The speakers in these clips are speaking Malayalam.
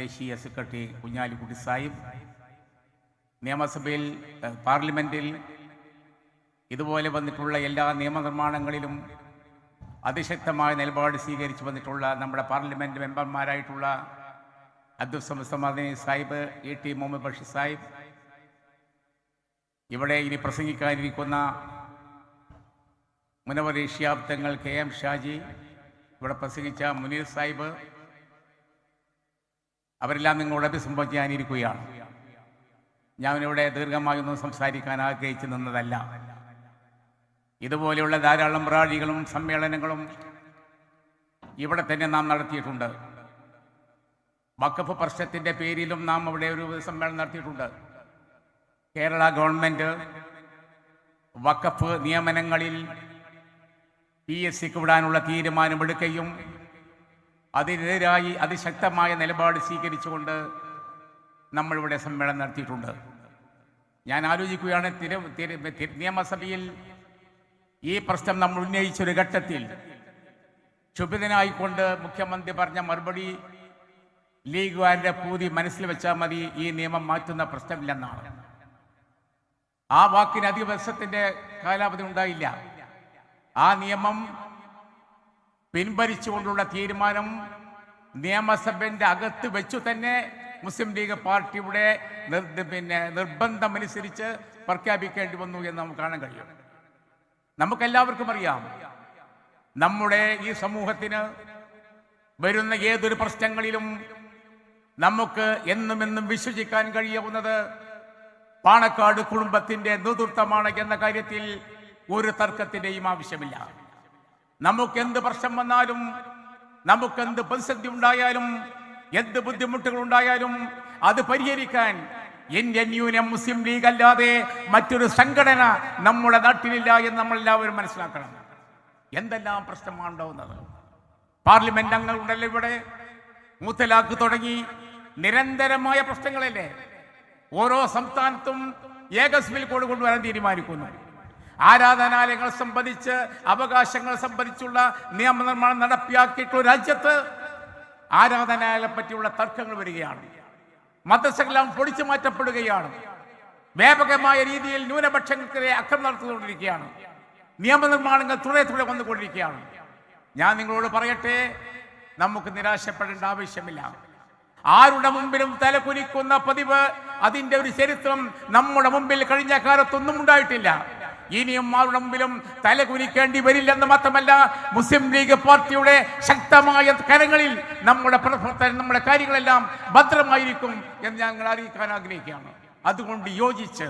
ദേശീയ സെക്രട്ടറി കുഞ്ഞാലിക്കുട്ടി സാഹിബ്. നിയമസഭയിൽ പാർലമെന്റിൽ ഇതുപോലെ വന്നിട്ടുള്ള എല്ലാ നിയമനിർമ്മാണങ്ങളിലും അതിശക്തമായ നിലപാട് സ്വീകരിച്ചു വന്നിട്ടുള്ള നമ്മുടെ പാർലമെന്റ് മെമ്പർമാരായിട്ടുള്ള അബ്ദുൽ സമദ് സാഹിബ് ഇ ടി മുഹമ്മദ് ബഷീർ സാഹിബ്. ഇവിടെ ഇനി പ്രസംഗിക്കാനിരിക്കുന്ന മുനവർ ഏഷ്യാബ്ദങ്ങൾ കെ എം ഷാജി ഇവിടെ പ്രസംഗിച്ച മുനീർ സാഹിബ് അവരെല്ലാം നിങ്ങളോട് അഭിസംബോധന ചെയ്യാനിരിക്കുകയാണ് ഞാനിവിടെ ദീർഘമായൊന്നും സംസാരിക്കാൻ ആഗ്രഹിച്ചു നിന്നതല്ല. ഇതുപോലെയുള്ള ധാരാളം റാലികളും സമ്മേളനങ്ങളും ഇവിടെ തന്നെ നാം നടത്തിയിട്ടുണ്ട്. വക്കഫ് പ്രശ്നത്തിന്റെ പേരിലും നാം അവിടെ ഒരു സമ്മേളനം നടത്തിയിട്ടുണ്ട്. കേരള ഗവൺമെന്റ് വക്കഫ് നിയമനങ്ങളിൽ പി എസ് സിക്ക് വിടാനുള്ള തീരുമാനമെടുക്കുകയും അതിനെതിരായി അതിശക്തമായ നിലപാട് സ്വീകരിച്ചുകൊണ്ട് നമ്മളിവിടെ സമ്മേളനം നടത്തിയിട്ടുണ്ട്. ഞാൻ ആലോചിക്കുകയാണ് നിയമസഭയിൽ ഈ പ്രശ്നം നമ്മൾ ഉന്നയിച്ചൊരു ഘട്ടത്തിൽ ക്ഷുഭിതനായിക്കൊണ്ട് മുഖ്യമന്ത്രി പറഞ്ഞ മറുപടി ലീഗുകാരുടെ പൂതി മനസ്സിൽ വെച്ചാൽ മതി ഈ നിയമം മാറ്റുന്ന പ്രശ്നമില്ലെന്നാണ്. ആ വാക്കിന് അധിക വർഷത്തിന്റെ കാലാവധി ഉണ്ടായില്ല. ആ നിയമം പിൻവലിച്ചുകൊണ്ടുള്ള തീരുമാനം നിയമസഭന്റെ അകത്ത് വെച്ചു തന്നെ മുസ്ലിം ലീഗ് പാർട്ടിയുടെ പിന്നെ നിർബന്ധമനുസരിച്ച് പ്രഖ്യാപിക്കേണ്ടി വന്നു എന്ന് നമുക്ക് കാണാൻ കഴിയും. നമുക്കെല്ലാവർക്കും അറിയാം നമ്മുടെ ഈ സമൂഹത്തിന് വരുന്ന ഏതൊരു പ്രശ്നങ്ങളിലും നമുക്ക് എന്നും എന്നും വിശ്വസിക്കാൻ കഴിയാവുന്നത് പാണക്കാട് കുടുംബത്തിന്റെ നേതൃത്വമാണ് എന്ന കാര്യത്തിൽ ഒരു തർക്കത്തിന്റെയും ആവശ്യമില്ല. നമുക്ക് എന്ത് പ്രശ്നം വന്നാലും നമുക്ക് എന്ത് പ്രതിസന്ധി ഉണ്ടായാലും എന്ത് ബുദ്ധിമുട്ടുകൾ ഉണ്ടായാലും അത് പരിഹരിക്കാൻ ഇന്ത്യൻ യൂണിയൻ മുസ്ലിം ലീഗ് അല്ലാതെ മറ്റൊരു സംഘടന നമ്മുടെ നാട്ടിലില്ല എന്ന് നമ്മൾ എല്ലാവരും മനസ്സിലാക്കണം. എന്തെല്ലാം പ്രശ്നമാണ് ഉണ്ടാവുന്നത്? പാർലമെന്റ് അംഗങ്ങളുണ്ടല്ലോ ഇവിടെ. മൂത്തലാക്ക് തുടങ്ങി. നിരന്തരമായ പ്രശ്നങ്ങളല്ലേ? ഓരോ സംസ്ഥാനത്തും ഏക സിവിൽ കോഡ് കൊണ്ടുവരാൻ തീരുമാനിക്കുന്നു. ആരാധനാലയങ്ങൾ സംബന്ധിച്ച് അവകാശങ്ങൾ സംബന്ധിച്ചുള്ള നിയമനിർമ്മാണം നടപ്പിലാക്കിയിട്ടുള്ള രാജ്യത്ത് ആരാധനാലയെ പറ്റിയുള്ള തർക്കങ്ങൾ വരികയാണ്. മതസെല്ലാം പൊടിച്ചു മാറ്റപ്പെടുകയാണ്. വ്യാപകമായ രീതിയിൽ ന്യൂനപക്ഷങ്ങൾക്കെതിരെ അക്രമം നടത്തിക്കൊണ്ടിരിക്കുകയാണ്. നിയമനിർമ്മാണങ്ങൾ തുടരെ തുടരെ വന്നുകൊണ്ടിരിക്കുകയാണ്. ഞാൻ നിങ്ങളോട് പറയട്ടെ നമുക്ക് നിരാശപ്പെടേണ്ട ആവശ്യമില്ല. ആരുടെ മുമ്പിലും തലകുനിക്കുന്ന പതിവ് അതിന്റെ ഒരു ചരിത്രം നമ്മുടെ മുമ്പിൽ കഴിഞ്ഞ കാലത്തൊന്നും ഉണ്ടായിട്ടില്ല. ഇനിയും ആരുടെ മുമ്പിലും തലകുനിക്കേണ്ടി വരില്ലെന്ന് മാത്രമല്ല മുസ്ലിം ലീഗ് പാർട്ടിയുടെ ശക്തമായ കരങ്ങളിൽ നമ്മുടെ പ്രവർത്തനം നമ്മുടെ കാര്യങ്ങളെല്ലാം ഭദ്രമായിരിക്കും എന്ന് ഞങ്ങൾ അറിയിക്കാൻ ആഗ്രഹിക്കുകയാണ്. അതുകൊണ്ട് യോജിച്ച്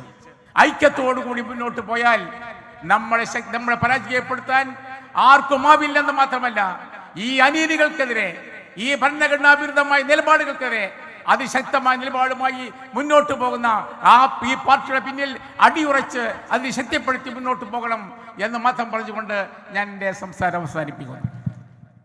ഐക്യത്തോടുകൂടി മുന്നോട്ട് പോയാൽ നമ്മളെ നമ്മളെ പരാജയപ്പെടുത്താൻ ആർക്കും ആവില്ലെന്ന് മാത്രമല്ല ഈ അനീതികൾക്കെതിരെ ഈ ഭരണഘടനാ വിരുദ്ധമായ നിലപാടുകൾക്കെതിരെ അതിശക്തമായ നിലപാടുമായി മുന്നോട്ട് പോകുന്ന ആ ഈ പാർട്ടിയുടെ പിന്നിൽ അടിയുറച്ച് അതിനെ ശക്തിപ്പെടുത്തി മുന്നോട്ട് പോകണം എന്ന് മാത്രം പറഞ്ഞുകൊണ്ട് ഞാൻ എന്റെ സംസാരം അവസാനിപ്പിക്കുന്നു.